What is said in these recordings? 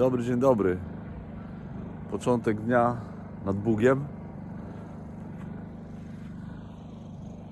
dobry, dzień dobry. Początek dnia nad Bugiem.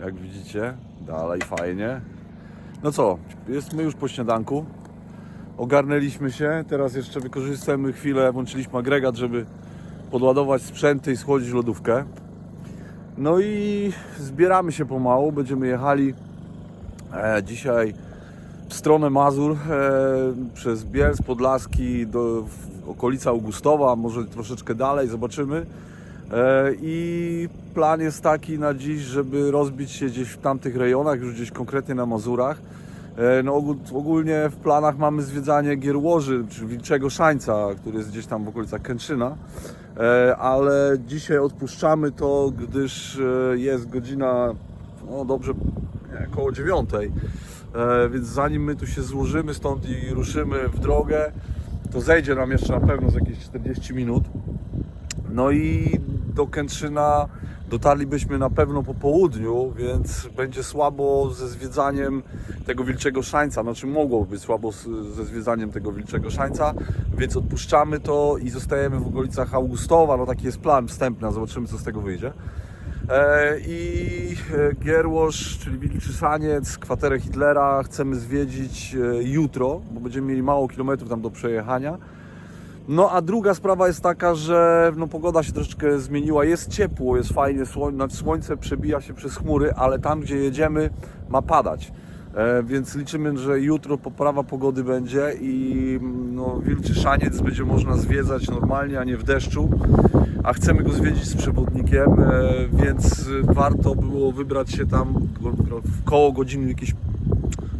Jak widzicie, dalej fajnie. No co, jesteśmy już po śniadanku. Ogarnęliśmy się. Teraz jeszcze wykorzystamy chwilę, włączyliśmy agregat, żeby podładować sprzęty i schłodzić lodówkę. No i zbieramy się pomału. Będziemy jechali e, dzisiaj w stronę Mazur e, przez Bielsk, Podlaski do okolica Augustowa, może troszeczkę dalej, zobaczymy. E, I plan jest taki na dziś, żeby rozbić się gdzieś w tamtych rejonach, już gdzieś konkretnie na Mazurach. E, No ogó- ogólnie w planach mamy zwiedzanie Gierłoży, czy Wilczego Szańca, który jest gdzieś tam w okolicach Kętrzyna. E, Ale dzisiaj odpuszczamy to, gdyż e, jest godzina, no dobrze, nie, koło dziewiątej. E, Więc zanim my tu się złożymy stąd i ruszymy w drogę, to zejdzie nam jeszcze na pewno z jakieś 40 minut. No i do Kętrzyna dotarlibyśmy na pewno po południu, więc będzie słabo ze zwiedzaniem tego Wilczego Szańca. Znaczy mogło być słabo ze zwiedzaniem tego Wilczego Szańca, więc odpuszczamy to i zostajemy w okolicach Augustowa. No taki jest plan wstępny, zobaczymy co z tego wyjdzie. E, I e, Gierłosz, czyli Wilczy Saniec, kwaterę Hitlera chcemy zwiedzić e, jutro, bo będziemy mieli mało kilometrów tam do przejechania. No a druga sprawa jest taka, że no, pogoda się troszeczkę zmieniła, jest ciepło, jest fajnie, znaczy słońce przebija się przez chmury, ale tam gdzie jedziemy ma padać. E, więc liczymy, że jutro poprawa pogody będzie i no, Wilczy Szaniec będzie można zwiedzać normalnie, a nie w deszczu. A chcemy go zwiedzić z przewodnikiem, e, więc warto było wybrać się tam w koło godziny jakieś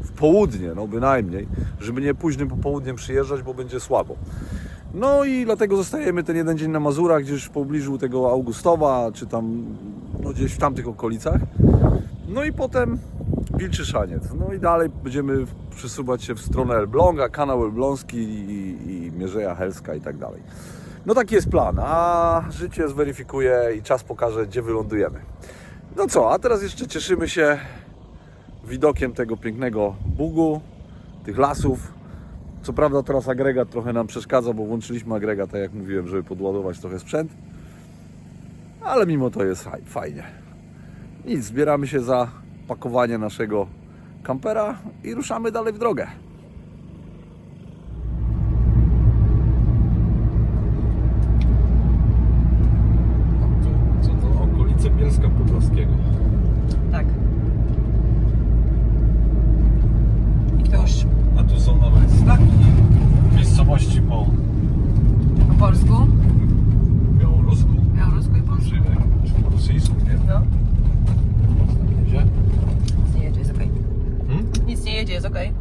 w południe, no bynajmniej, żeby nie późnym popołudniem przyjeżdżać, bo będzie słabo. No i dlatego zostajemy ten jeden dzień na Mazurach, gdzieś w pobliżu tego Augustowa, czy tam no gdzieś w tamtych okolicach. No i potem Wilczy Szaniec. No i dalej będziemy przesuwać się w stronę Elbląga, kanał Elbląski i, i Mierzeja Helska i tak dalej. No taki jest plan, a życie zweryfikuje i czas pokaże, gdzie wylądujemy. No co, a teraz jeszcze cieszymy się widokiem tego pięknego Bugu, tych lasów. Co prawda teraz agregat trochę nam przeszkadza, bo włączyliśmy agregat, tak jak mówiłem, żeby podładować trochę sprzęt. Ale mimo to jest faj- fajnie. Nic, zbieramy się za pakowanie naszego kampera i ruszamy dalej w drogę. Co to? Okolice Bielska Podlaskiego. Tak. I to już A tu są nawet znaki miejscowości po po polsku, białorusku, białorusku i polsku. czy, czy po rosyjsku, nie wiem. No, Jedzie? nic nie jedzie, jest okej. Hmm? Nic nie jedzie, jest okej.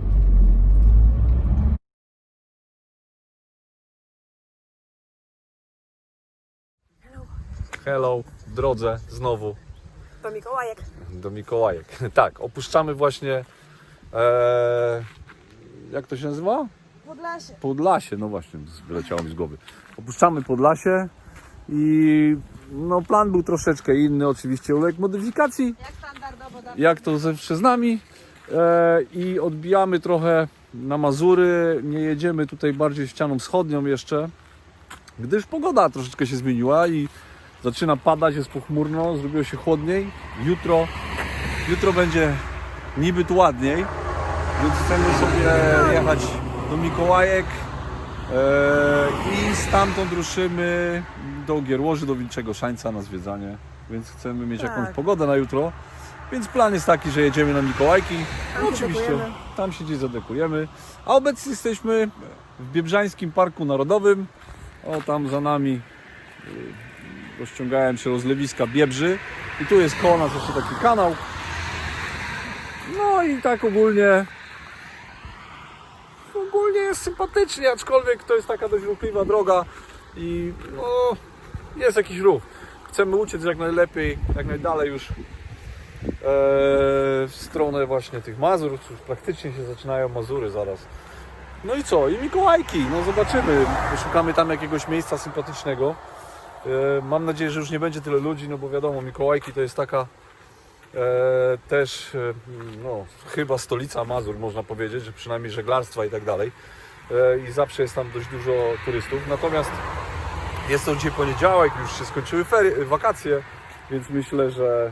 Hello, w drodze znowu To Mikołajek. do Mikołajek. Tak, opuszczamy właśnie. E, jak to się nazywa? Podlasie. Podlasie, no właśnie, wyleciało mi z głowy. Opuszczamy Podlasie i no plan był troszeczkę inny, oczywiście uległ modyfikacji, Jak standardowo da. jak to zawsze z nami e, i odbijamy trochę na Mazury, nie jedziemy tutaj bardziej ścianą wschodnią jeszcze, gdyż pogoda troszeczkę się zmieniła i zaczyna padać, jest pochmurno, zrobiło się chłodniej. Jutro, jutro będzie niby tu ładniej, więc chcemy sobie jechać do Mikołajek e, i stamtąd ruszymy do Gierłoży, do Wilczego Szańca na zwiedzanie, więc chcemy mieć jakąś Tak. pogodę na jutro. Więc plan jest taki, że jedziemy na Mikołajki. No się oczywiście dekujemy. tam się gdzieś zadekujemy. A obecnie jesteśmy w Biebrzańskim Parku Narodowym. O tam za nami rozciągają się rozlewiska Biebrzy. I tu jest koło nas jeszcze taki kanał. No i tak ogólnie ogólnie jest sympatycznie, aczkolwiek to jest taka dość ruchliwa droga i no, jest jakiś ruch. Chcemy uciec jak najlepiej, jak najdalej już e, w stronę właśnie tych Mazur, już praktycznie się zaczynają Mazury zaraz. No i co? I Mikołajki, no zobaczymy. Poszukamy tam jakiegoś miejsca sympatycznego. E, mam nadzieję, że już nie będzie tyle ludzi, no bo wiadomo, Mikołajki to jest taka e, też, e, no chyba stolica Mazur, można powiedzieć, że przynajmniej żeglarstwa i tak dalej. e, i zawsze jest tam dość dużo turystów. Natomiast jest to dzisiaj poniedziałek, już się skończyły wakacje, więc myślę, że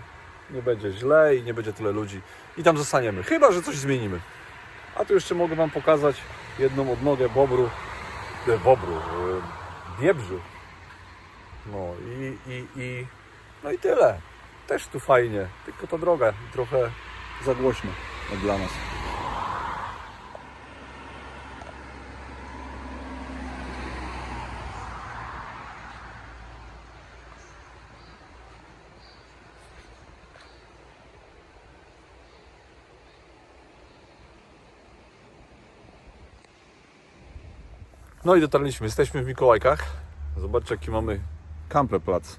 nie będzie źle i nie będzie tyle ludzi i tam zostaniemy. Chyba, że coś zmienimy. A tu jeszcze mogę Wam pokazać jedną odnogę bobru, e, bobru, e, biebrzy. No i, i, i, no i tyle. Też tu fajnie, tylko ta droga trochę za głośno dla nas. No i dotarliśmy, jesteśmy w Mikołajkach. Zobaczcie jaki mamy Kampleplac.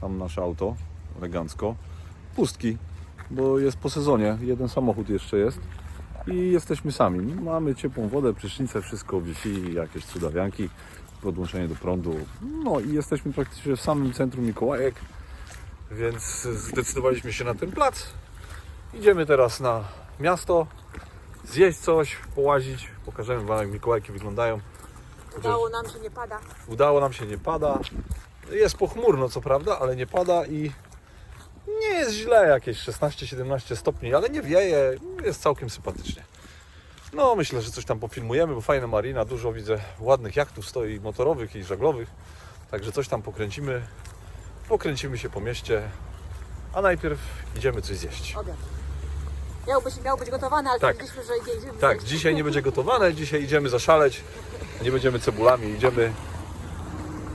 Tam nasze auto, elegancko. Pustki, bo jest po sezonie, jeden samochód jeszcze jest. I jesteśmy sami. Mamy ciepłą wodę, prysznicę, wszystko Wi-Fi, jakieś cudawianki, podłączenie do prądu. No i jesteśmy praktycznie w samym centrum Mikołajek, więc zdecydowaliśmy się na ten plac. Idziemy teraz na miasto, zjeść coś, połazić. Pokażemy Wam jak Mikołajki wyglądają. Udało nam się, nie pada. Udało nam się, nie pada. Jest pochmurno, co prawda, ale nie pada i nie jest źle, jakieś 16-17 stopni, ale nie wieje, jest całkiem sympatycznie. No, myślę, że coś tam pofilmujemy, bo fajna marina, dużo widzę ładnych jachtów stoi, motorowych i żaglowych, także coś tam pokręcimy, pokręcimy się po mieście, a najpierw idziemy coś zjeść. Obiad. Miał być, miał być gotowany, ale Tak. powiedzieliśmy, że idziemy. Tak, zjeść. dzisiaj nie będzie gotowane, dzisiaj idziemy zaszaleć, nie będziemy cebulami, idziemy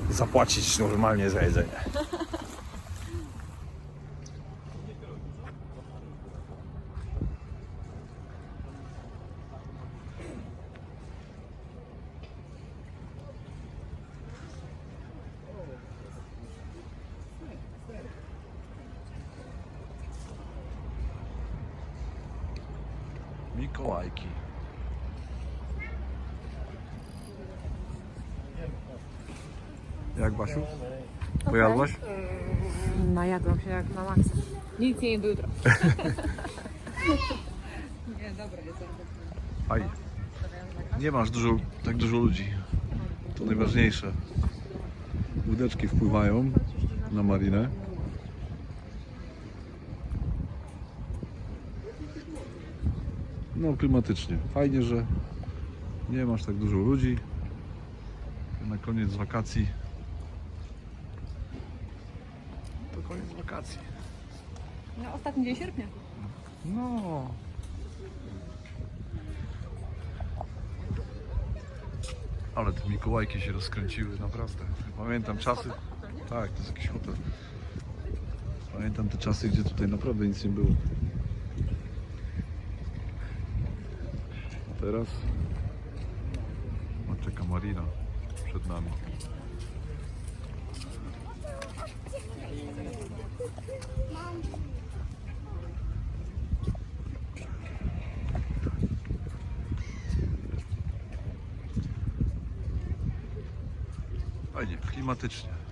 zapłacić normalnie za jedzenie. Mikołajki. Jak Basiu? Pojadłaś? Najadłam się jak na maksa. Nic nie jem do jutra. nie, dobra, jest Fajnie. Nie masz dużo, tak dużo ludzi. To najważniejsze. Łódeczki wpływają na marinę. No klimatycznie. Fajnie, że nie masz tak dużo ludzi. Na koniec wakacji. To koniec wakacji. No, ostatni dzień sierpnia. No. Ale te Mikołajki się rozkręciły, naprawdę. Pamiętam czasy. Tak, to jest jakiś hotel. Pamiętam te czasy, gdzie tutaj naprawdę nic nie było. A teraz no, czeka marina przed nami. Fajnie, klimatycznie.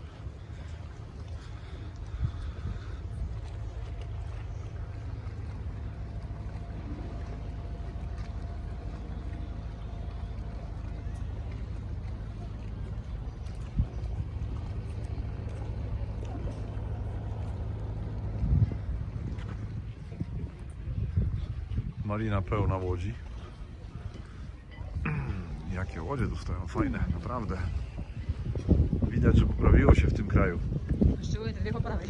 Marina pełna łodzi. Jakie łodzie tu stoją, fajne, naprawdę. Widać, że poprawiło się w tym kraju. Szczególnie te dwie po prawej.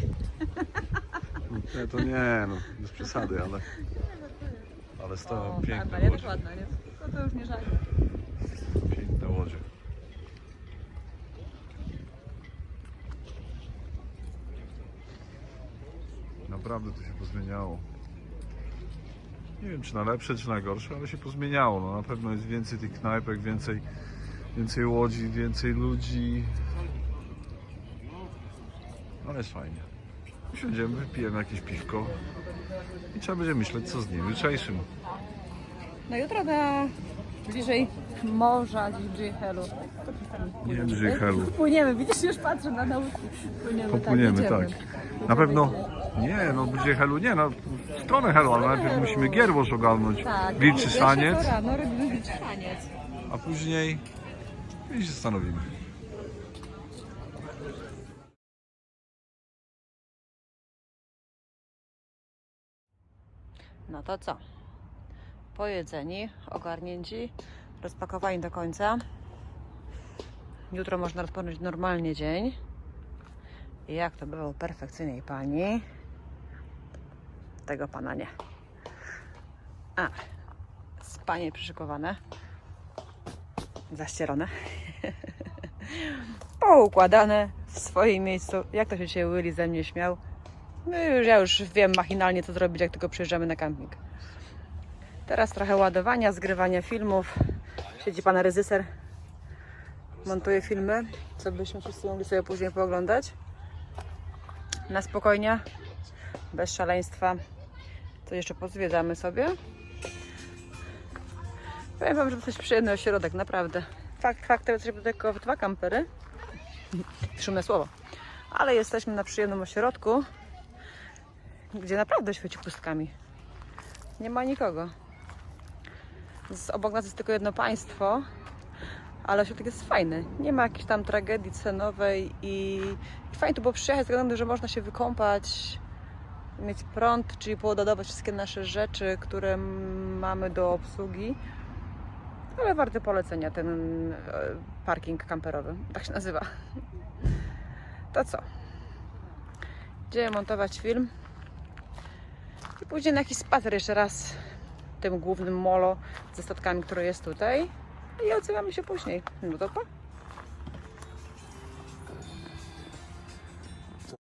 Nie, to nie, no, bez przesady, ale, ale stoją ładna, piękne nie? Też łodzie. ładna, nie? To, to już nie żal. Piękne łodzie. Naprawdę to się pozmieniało. Nie wiem, czy na lepsze, czy na gorsze, ale się pozmieniało. No, na pewno jest więcej tych knajpek, więcej, więcej łodzi, więcej ludzi. Ale jest fajnie. Usiądziemy, wypijemy jakieś piwko i trzeba będzie myśleć, co z dniem jutrzejszym. No jutro na bliżej morza, gdzieś bliżej Helu. Nie wiem, bliżej Helu. Płyniemy, widzisz, już patrzę na nauki. Płyniemy, Popłyniemy, tak. tak. Na pewno. Nie, no będzie Helu, nie, no w stronę Helu, ale najpierw musimy Gierłosz ogarnąć. Tak, Wilczy pierwsza Szaniec, to rano robimy wilczy szaniec. a później i się zastanowimy. No to co? Pojedzeni, ogarnięci, rozpakowani do końca. Jutro można rozpocząć normalnie dzień. Jak to było perfekcyjnej pani? Tego pana nie. A, spanie przyszykowane. Zaścierone. Poukładane w swoim miejscu. Jak to się dzisiaj Willy ze mnie śmiał? No już, ja już wiem machinalnie co zrobić, jak tylko przyjeżdżamy na camping. Teraz trochę ładowania, zgrywania filmów. Siedzi pan reżyser, montuje filmy, co byśmy wszyscy mogli sobie później pooglądać. Na spokojnie, bez szaleństwa. To jeszcze pozwiedzamy sobie. Powiem wam, że to jest przyjemny ośrodek, naprawdę. Fakt faktem, że tylko dwa kampery. Szumne słowo. Ale jesteśmy na przyjemnym ośrodku gdzie naprawdę świeci pustkami. Nie ma nikogo. Z, obok nas jest tylko jedno państwo, ale ośrodek jest fajny. Nie ma jakiejś tam tragedii cenowej i, i fajnie tu było przyjechać względu, że można się wykąpać, mieć prąd, czyli poładować wszystkie nasze rzeczy, które mamy do obsługi. Ale warty polecenia ten e, parking kamperowy, tak się nazywa. To co? Idziemy montować film. I później na jakiś spacer jeszcze raz tym głównym molo ze statkami, które jest tutaj. I odzywamy się później. No to pa.